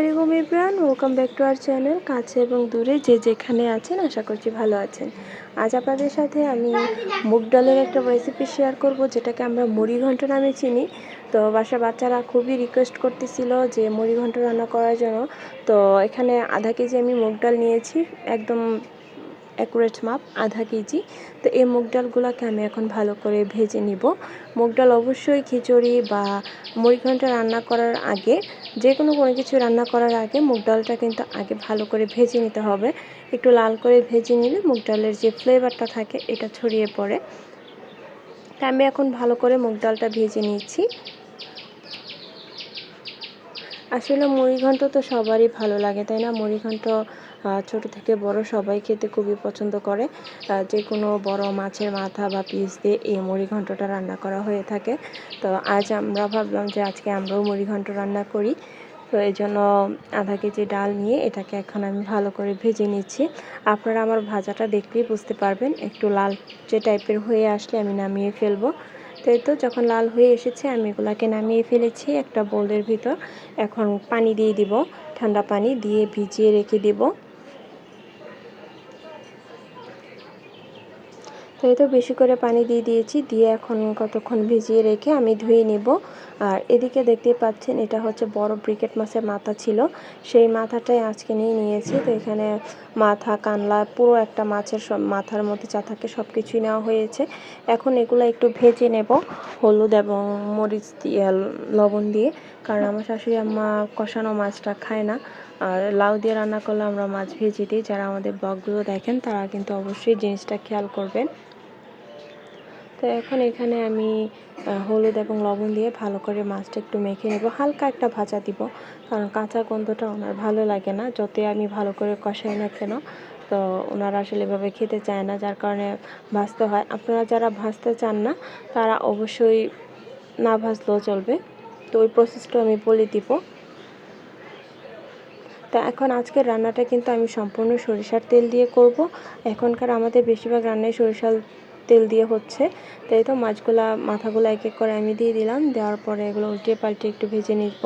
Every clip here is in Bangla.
আলাইকুম Ibran welcome back to our channel কাছে এবং দূরে যে যেখানে আছেন, আশা করছি ভালো আছেন। আজ আপনাদের সাথে আমি মুগ ডালের একটা রেসিপি শেয়ার করব, যেটাকে আমরা মুড়ি ঘন্ট নামে চিনি। তো বাসা বাচ্চারা খুবই রিকোয়েস্ট করতেছিল যে মুড়ি ঘন্ট রান্না করার জন্য। তো এখানে আধা কেজি আমি মুগ ডাল নিয়েছি, একদম অ্যাকুরেট মাপ আধা কেজি। তো এই মুগ ডালগুলোকে আমি এখন ভালো করে ভেজে নিব। মুগ ডাল অবশ্যই খিচুড়ি বা মুড়িঘণ্টা রান্না করার আগে যে কোনো কোনো কিছু রান্না করার আগে মুগ ডালটা কিন্তু আগে ভালো করে ভেজে নিতে হবে। একটু লাল করে ভেজে নিলে মুগ ডালের যে ফ্লেভারটা থাকে, এটা ছড়িয়ে পড়ে। তা আমি এখন ভালো করে মুগ ডালটা ভেজে নিচ্ছি। আসলে মুড়িঘণ্ট তো সবারই ভালো লাগে, তাই না? মুড়িঘণ্ট ছোট থেকে বড় সবাই খেতে খুবই পছন্দ করে। যে কোনো বড় মাছের মাথা বা পিস দিয়ে এই মুড়ি ঘন্টটা রান্না করা হয়ে থাকে। তো আজ আমরা ভাবলাম যে আজকে আমরাও মুড়ি ঘন্ট রান্না করি। তো এই জন্য আধা কেজি ডাল নিয়ে এটাকে এখন আমি ভালো করে ভেজে নিচ্ছি। আপনারা আমার ভাজাটা দেখলেই বুঝতে পারবেন, একটু লাল যে টাইপের হয়ে আসলে আমি নামিয়ে ফেলব। তো এই তো যখন লাল হয়ে এসেছে, আমি এগুলাকে নামিয়ে ফেলেছি একটা বোলের ভিতর। এখন পানি দিয়ে দিব, ঠান্ডা পানি দিয়ে ভিজিয়ে রেখে দিব। তো এই তো বেশি করে পানি দিয়ে দিয়েছি। দিয়ে এখন কতক্ষণ ভিজিয়ে রেখে আমি ধুয়ে নিব। আর এদিকে দেখতে পাচ্ছেন, এটা হচ্ছে বড় ব্রিকেট মাছের মাথা ছিল। সেই মাথাটাই আজকে নিয়ে নিয়েছি। তো এখানে মাথা, কানলা, পুরো একটা মাছের সব মাথার মধ্যে যা থাকে সব কিছুই নেওয়া হয়েছে। এখন এগুলো একটু ভেজে নেব, হলুদ এবং মরিচ দিয়ে, লবণ দিয়ে। কারণ আমার শাশুড়ি আম্মা কষানো মাছটা খায় না। আর লাউ দিয়ে রান্না করলে আমরা মাছ ভেজে দিই। যারা আমাদের ব্লগগুলো দেখেন, তারা কিন্তু অবশ্যই জিনিসটা খেয়াল করবেন। তো এখন এখানে আমি হলুদ এবং লবণ দিয়ে ভালো করে মাছটা একটু মেখে নেব। হালকা একটা ভাজা দিব, কারণ কাঁচা গন্ধটা ওনার ভালো লাগে না। যতই আমি ভালো করে কষাই না কেন, তো ওনারা আসলে এভাবে খেতে চায় না, যার কারণে ভাজতে হয়। আপনারা যারা ভাজতে চান না, তারা অবশ্যই না ভাজলেও চলবে। তো ওই প্রসেসটা আমি বলে দিব। তা এখন আজকের রান্নাটা কিন্তু আমি সম্পূর্ণ সরিষার তেল দিয়ে করব। এখনকার আমাদের বেশিরভাগ রান্নায় সরিষার তেল দিয়ে হচ্ছে। তাই তো মাছগুলা, মাথাগুলো এক এক করে আমি দিয়ে দিলাম। দেওয়ার পরে এগুলো উল্টে পাল্টে একটু ভেজে নিব।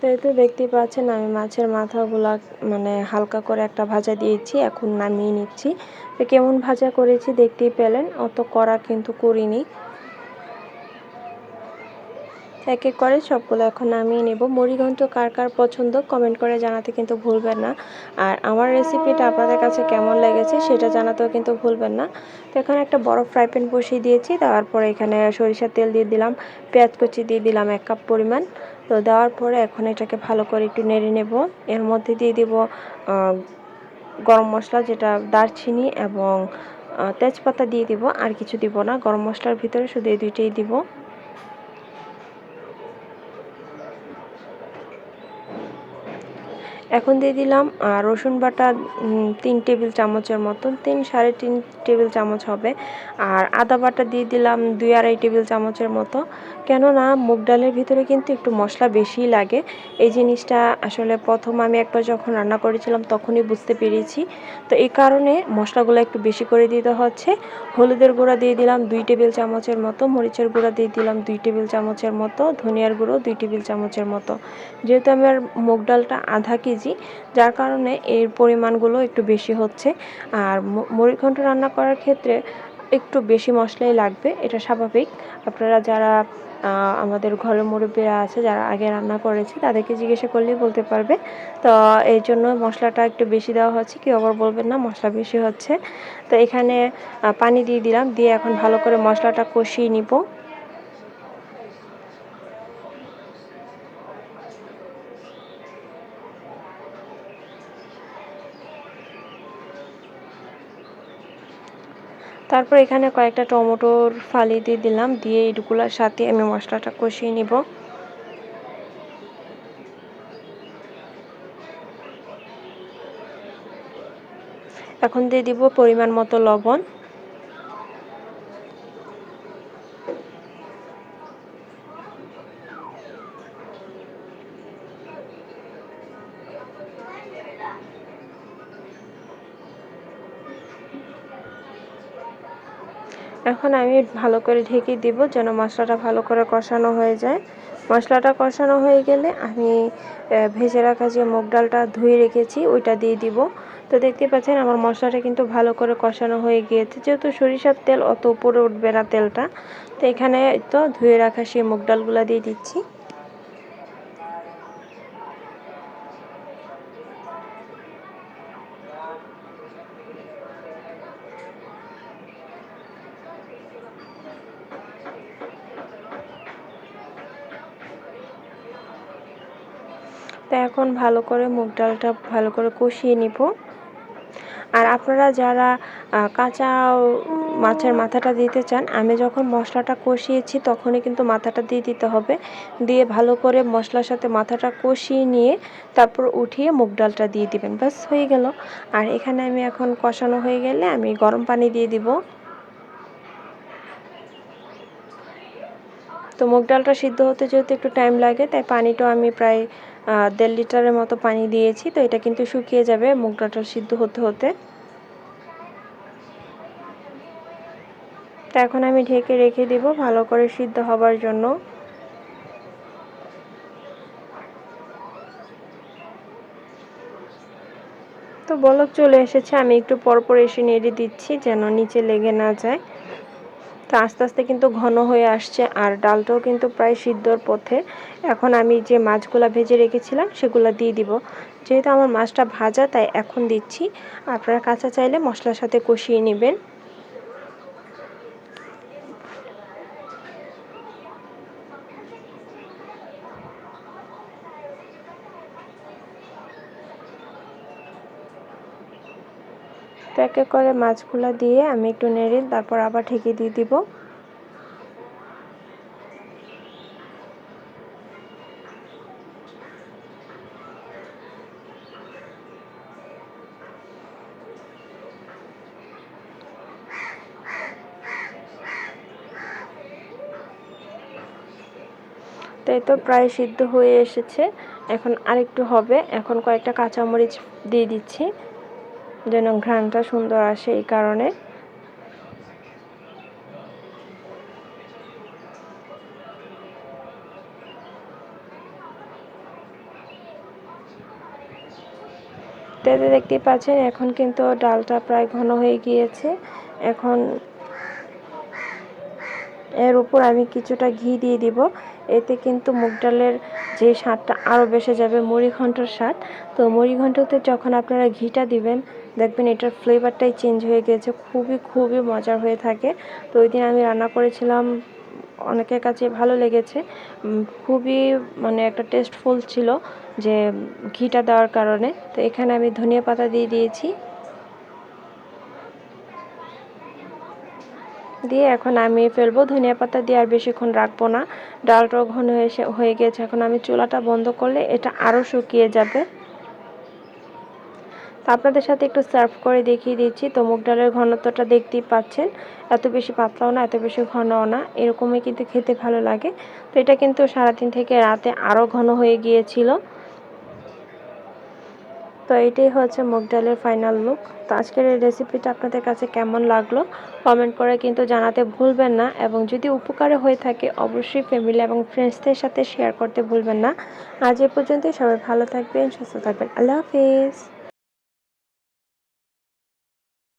তো এই তো দেখতেই পাচ্ছেন, আমি মাছের মাথাগুলা মানে হালকা করে একটা ভাজা দিয়েছি, এখন নামিয়ে নিচ্ছি। তো কেমন ভাজা করেছি দেখতেই পেলেন, অত কড়া কিন্তু করিনি। এক এক করে সবগুলো এখন নামিয়ে নেব। মুড়িঘণ্ট কার কার পছন্দ কমেন্ট করে জানাতে কিন্তু ভুলবেন না। আর আমার রেসিপিটা আপনাদের কাছে কেমন লেগেছে সেটা জানাতেও কিন্তু ভুলবেন না। তো এখানে একটা বড় ফ্রাই প্যান বসিয়ে দিয়েছি, তারপরে এখানে সরিষার তেল দিয়ে দিলাম, পেঁয়াজ কুচি দিয়ে দিলাম এক কাপ পরিমাণ। তো দেওয়ার পরে এখন এটাকে ভালো করে একটু নেড়ে নেব। এর মধ্যে দিয়ে দিব গরম মশলা যেটা দারচিনি এবং তেজপাতা দিয়ে দিব। আর কিছু দিব না, গরম মশলার ভিতরে শুধু এই দুইটাই দিব। এখন দিয়ে দিলাম রসুন বাটা তিন টেবিল চামচের মতন, তিন সাড়ে তিন টেবিল চামচ হবে। আর আদা বাটা দিয়ে দিলাম দুই আড়াই টেবিল চামচের মতো। কেননা মুগ ডালের ভিতরে কিন্তু একটু মশলা বেশিই লাগে। এই জিনিসটা আসলে প্রথম আমি একবার যখন রান্না করেছিলাম তখনই বুঝতে পেরেছি। তো এই কারণে মশলাগুলো একটু বেশি করে দিতে হচ্ছে। হলুদের গুঁড়া দিয়ে দিলাম দুই টেবিল চামচের মতো, মরিচের গুঁড়া দিয়ে দিলাম দুই টেবিল চামচের মতো, ধনিয়ার গুঁড়ো দুই টেবিল চামচের মতো। যেহেতু আমার মুগ ডালটা আধা কেজি যার কারণে এর পরিমাণগুলো একটু বেশি হচ্ছে। আর মুড়িঘণ্ট রান্না করার ক্ষেত্রে একটু বেশি মশলাই লাগবে, এটা স্বাভাবিক। আপনারা যারা আমাদের ঘরের মুরব্বীরা আছে, যারা আগে রান্না করেছে, তাদেরকে জিজ্ঞাসা করলেই বলতে পারবে। তো এই জন্য মশলাটা একটু বেশি দেওয়া হচ্ছে, কেউ আবার বলবেন, না, মশলা বেশি হচ্ছে। তো এখানে পানি দিয়ে দিলাম, দিয়ে এখন ভালো করে মশলাটা কষিয়ে নিব। তারপর এখানে কয়েকটা টমেটোর ফালি দিয়ে দিলাম, দিয়ে এইগুলোর সাথে আমি মশলাটা কষিয়ে নিব। এখন দিয়ে দিব পরিমাণ মতো লবণ। এখন আমি ভালো করে ঢেকে দিব যেন মশলাটা ভালো করে কষানো হয়ে যায়। মশলাটা কষানো হয়ে গেলে আমি ভেজে রাখা যে মুগ ডালটা ধুয়ে রেখেছি, ওইটা দিয়ে দিব। তো দেখতে পাচ্ছেন আমার মশলাটা কিন্তু ভালো করে কষানো হয়ে গিয়েছে। যেহেতু সরিষার তেল অত উপরে উঠবে না তেলটা, তো এখানে তো ধুয়ে রাখা সেই মুগ ডালগুলো দিয়ে দিচ্ছি। তো এখন ভালো করে মুগ ডালটা ভালো করে কষিয়ে নিব। আর আপনারা যারা কাঁচা মাছের মাথাটা দিতে চান, আমি যখন মশলাটা কষিয়েছি তখনই কিন্তু মাথাটা দিয়ে দিতে হবে। দিয়ে ভালো করে মশলার সাথে মাথাটা কষিয়ে নিয়ে তারপর উঠিয়ে মুগ ডালটা দিয়ে দিবেন। ব্যাস, হয়ে গেল। আর এখানে আমি এখন কষানো হয়ে গেলে আমি গরম পানি দিয়ে দিব। তো মুগ ডালটা সিদ্ধ হতে যেহেতু একটু টাইম লাগে, তাই পানিটাও আমি প্রায় দেড় লিটারের মতো পানি দিয়েছি, তো এটা কিন্তু শুকিয়ে যাবে মুগ ডালটা সিদ্ধ হতে হতে। তো এখন আমি ঢেকে রেখে দিব, ভালো করে সিদ্ধ হবার জন্য। তো বলক চলে এসেছে, আমি একটু পরপর এসে নেড়ে দিচ্ছি, যেন নিচে লেগে না যায়। তো আস্তে আস্তে কিন্তু ঘন হয়ে আসছে আর ডালটাও কিন্তু প্রায় সিদ্ধর পথে। এখন আমি যে মাছগুলো ভেজে রেখেছিলাম, সেগুলো দিয়ে দিব। যেহেতু আমার মাছটা ভাজা, তাই এখন দিচ্ছি। আপনারা কাঁচা চাইলে মশলার সাথে কষিয়ে নেবেন। এক করে মাছগুলো দিয়ে আমি একটু নেড়ে তারপর আবার ঢেকে দিয়ে দিব। তাই তো প্রায় সিদ্ধ হয়ে এসেছে। এখন আরেকটু হবে। এখন কয়েকটা কাঁচামরিচ দিয়ে দিচ্ছি। যেন ঘ্রাণটা সুন্দর আসে এই কারণে। তেতে দেখতে পাচ্ছেন, এখন কিন্তু ডালটা প্রায় ঘন হয়ে গিয়েছে। এখন এর উপর আমি কিছুটা ঘি দিয়ে দিব। এতে কিন্তু মুগ ডালের যে স্বাদটা আরও বেসে যাবে, মুড়িঘণ্টর স্বাদ। তো মুড়িঘণ্টতে যখন আপনারা ঘিটা দিবেন দেখবেন এটার ফ্লেভারটাই চেঞ্জ হয়ে গেছে, খুবই খুবই মজার হয়ে থাকে। তো ওই দিন আমি রান্না করেছিলাম, অনেকের কাছে ভালো লেগেছে। খুবই মানে একটা টেস্টফুল ছিল যে ঘিটা দেওয়ার কারণে। তো এখানে আমি ধনিয়া পাতা দিয়ে দিয়েছি। দিয়ে এখন আমি ফেলব, ধনিয়া পাতা দিয়ে আর বেশিক্ষণ রাখব না। ডালটাও ঘন হয়ে হয়ে গেছে। এখন আমি চুলাটা বন্ধ করলে এটা আরও শুকিয়ে যাবে। আপনাদের সাথে একটু সার্ভ করে দেখিয়ে দিচ্ছি। তো মুগ ডালের ঘনত্বটা দেখতেই পাচ্ছেন। এত বেশি পাতলাও না, এত বেশি ঘনও না। এরকমই কিন্তু খেতে ভালো লাগে। তো এটা কিন্তু সারাদিন থেকে রাতে আরও ঘন হয়ে গিয়েছিল। তো এটাই হচ্ছে মুগ ডালের ফাইনাল লুক তো আজকের এই রেসিপিটা আপনাদের কাছে কেমন লাগল? কমেন্ট করে কিন্তু জানাতে ভুলবেন না। এবং যদি উপকারে হয়ে থাকে, অবশ্যই ফ্যামিলি এবং ফ্রেন্ডসদের সাথে শেয়ার করতে ভুলবেন না। আজ এ পর্যন্তই। সবাই ভালো থাকবেন, সুস্থ থাকবেন। আল্লাহ হাফিজ।